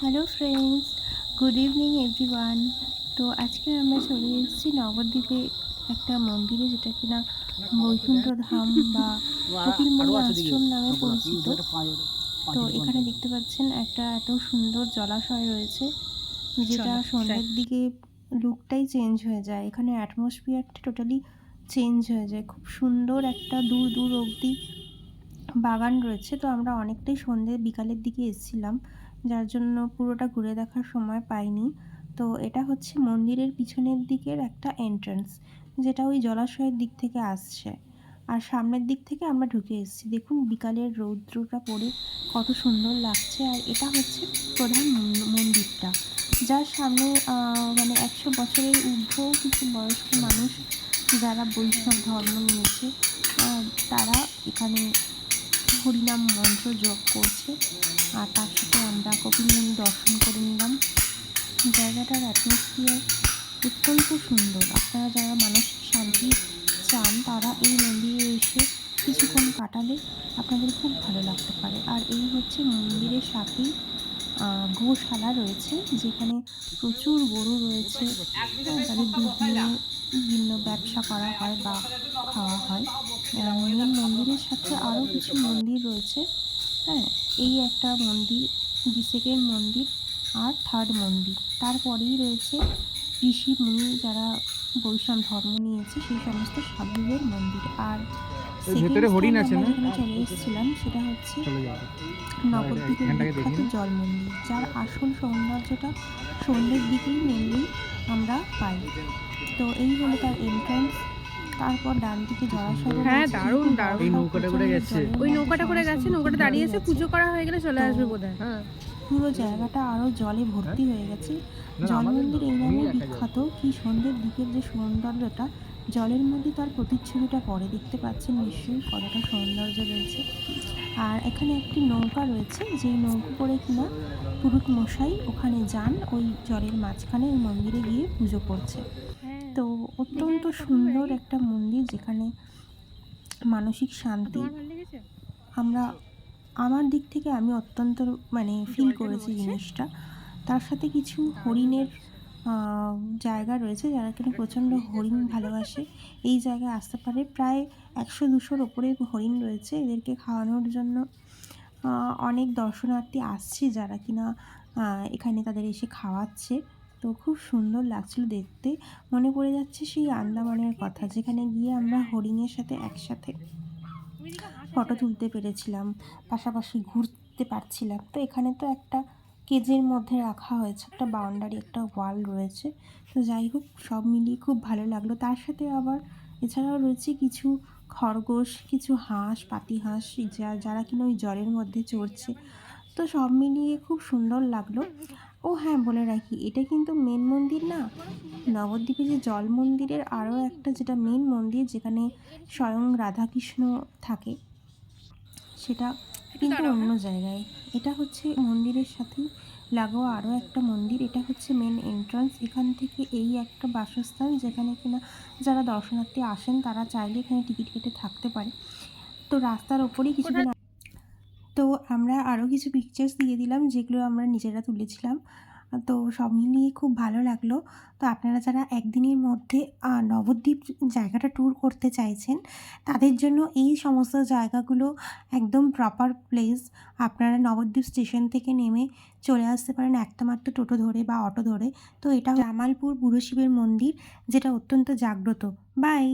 Hello friends good evening everyone তো আজকে আমরা চলে এসেছি নবদ্বীপে একটা মন্দিরে যেটা কিনা বৈকুণ্ঠ ধাম বা কপিলমুনি আশ্রম নামে পরিচিত। তো এখানে দেখতে পাচ্ছেন একটা এত সুন্দর জলাশয় রয়েছে যেটা সন্ধ্যের দিকে লুকটাই চেঞ্জ হয়ে যায়। এখানে অ্যাটমসফিয়ারটা টোটালি চেঞ্জ হয়ে যায়। খুব সুন্দর একটা দূর দূর অবধি বাগান রয়েছে। তো আমরা অনেকটাই সন্ধ্যে বিকালের দিকে এসেছিলাম। যার জন্য পুরোটা ঘুরে দেখার সময় পাইনি। তো এটা হচ্ছে মন্দিরের পিছনের দিকের একটা এন্ট্রান্স যেটা ওই জলাশয়ের দিক থেকে আসছে। আর সামনের দিক থেকে আমরা ঢুকে এসেছি। দেখুন, বিকালের রৌদ্রটা পড়ে কত সুন্দর লাগছে। আর এটা হচ্ছে প্রধান মন্দিরটা, যার সামনে মানে একশো বছরের ঊর্ধ্ব কিছু বয়স্ক মানুষ যারা বৈষ্ণব ধর্ম নিয়েছে তারা এখানে হরিনাম মন্ত্র জপ করছে। আর তার সাথে আমরা কপিলমুনি দর্শন করে নিলাম। জায়গাটার অ্যাটমসফিয়ার অত্যন্ত সুন্দর। আপনারা যারা মানসিক শান্তি চান, তারা এই মন্দিরে এসে কিছুক্ষণ কাটালে আপনাদের খুব ভালো লাগতে পারে। আর এই হচ্ছে মন্দিরের সাথেই গোশালা রয়েছে, যেখানে প্রচুর গরু রয়েছে। তাদের দুধ নিয়ে বিভিন্ন ব্যবসা করা হয় বা খাওয়া হয়। মন্দিরের সাথে আরও কিছু মন্দির রয়েছে। হ্যাঁ এই একটা মন্দির দি সেকেন্ড মন্দির আর থার্ড মন্দির। তারপরেই রয়েছে ঋষি মুনি যারা বৈষ্ণব ধর্ম নিয়েছে সেই সমস্ত সাধুদের মন্দির। আর ভেতরে হরিণ আছে না? চলে এসেছিলাম সেটা হচ্ছে নবদ্বীপের বিখ্যাত জল মন্দির যার আসল সৌন্দর্যটা সন্ধ্যের দিকেই মেনলি আমরা পাই। তো এই হলো তার এন্ট্রান্স তারপর ডান দিকে জলাশয় হ্যাঁ, দারুণ, দারুণ। এই নৌকাটা করে। জলের ওই মধ্যে নৌকাটা করে গেছে? নৌকাটা ডুবে দাঁড়িয়ে আছে পুজো করা হয়ে গেলে চলে আসবে বোধ হয় হ্যাঁ। পুরো জায়গাটা আরও জলে ভর্তি হয়ে গেছে। জল মন্দির এই নামে বিখ্যাত। কি সন্ধ্যের দিকের যে সৌন্দর্যটা জলের মধ্যে তার প্রতিচ্ছবিটা পরে দেখতে পাচ্ছেন নিশ্চয়ই কতটা সৌন্দর্য রয়েছে। আর এখানে একটি নৌকা রয়েছে যেই নৌকো করে কিনা পুরুত মশাই ওখানে যান ওই জলের মাঝখানে ওই মন্দিরে গিয়ে পুজো করছে। তো অত্যন্ত সুন্দর একটা মন্দির যেখানে মানসিক শান্তি আমরা আমার দিক থেকে আমি অত্যন্ত মানে ফিল করেছি জিনিসটা। তার সাথে কিছু হরিণের জায়গা রয়েছে যারা কিনা প্রচণ্ড হরিণ ভালোবাসে। এই জায়গায় আসতে পারে। প্রায় একশো দুশোর ওপরে হরিণ রয়েছে। এদেরকে খাওয়ানোর জন্য অনেক দর্শনার্থী আসছে যারা কিনা এখানে তাদের এসে খাওয়াচ্ছে। তো খুব সুন্দর লাগছিল দেখতে। মনে পড়ে যাচ্ছে সেই আন্দামানের কথা, যেখানে গিয়ে আমরা হরিণের সাথে একসাথে ফটো তুলতে পেরেছিলাম, পাশাপাশি ঘুরতে পারছিলাম। তো এখানে তো একটা কেজের মধ্যে রাখা হয়েছে, একটা বাউন্ডারি, একটা ওয়াল রয়েছে। তো যাই হোক, সব মিলিয়ে খুব ভালো লাগল। তার সাথে আবার এছাড়াও রয়েছে কিছু খরগোশ, কিছু হাঁস, পাতি হাঁস যারা কিনা ওই জলের মধ্যে চড়ছে। তো সব মিলিয়ে খুব সুন্দর লাগল। ও হ্যাঁ বলে রাখি এটা কিন্তু মেন মন্দির না? নবদ্বীপে যে জল মন্দিরের আরও একটা যেটা মেন মন্দির যেখানে স্বয়ং রাধাকৃষ্ণ থাকে সেটা কিন্তু অন্য জায়গায়। এটা হচ্ছে মন্দিরের সাথেই লাগোয়া আরও একটা মন্দির এটা হচ্ছে মেন এন্ট্রান্স এখান থেকে এই একটা বাসস্থান যেখানে কিনা যারা দর্শনার্থী আসেন তারা চাইলে এখানে টিকিট কেটে থাকতে পারে। তো রাস্তার ওপরেই কিছুদিন তো আমরা আরও কিছু পিকচার্স দিয়ে দিলাম, যেগুলো আমরা নিজেরা তুলেছিলাম। তো সব মিলিয়ে খুব ভালো লাগল। তো আপনারা যারা একদিনের মধ্যে নবদ্বীপ জায়গাটা ট্যুর করতে চাইছেন, তাদের জন্য এই সমস্ত জায়গাগুলো একদম প্রপার প্লেস আপনারা নবদ্বীপ স্টেশন থেকে নেমে চলে আসতে পারেন একটা মাত্র টোটো ধরে বা অটো ধরে। তো এটা জামালপুর বুড়ো মন্দির, যেটা অত্যন্ত জাগ্রত। বাই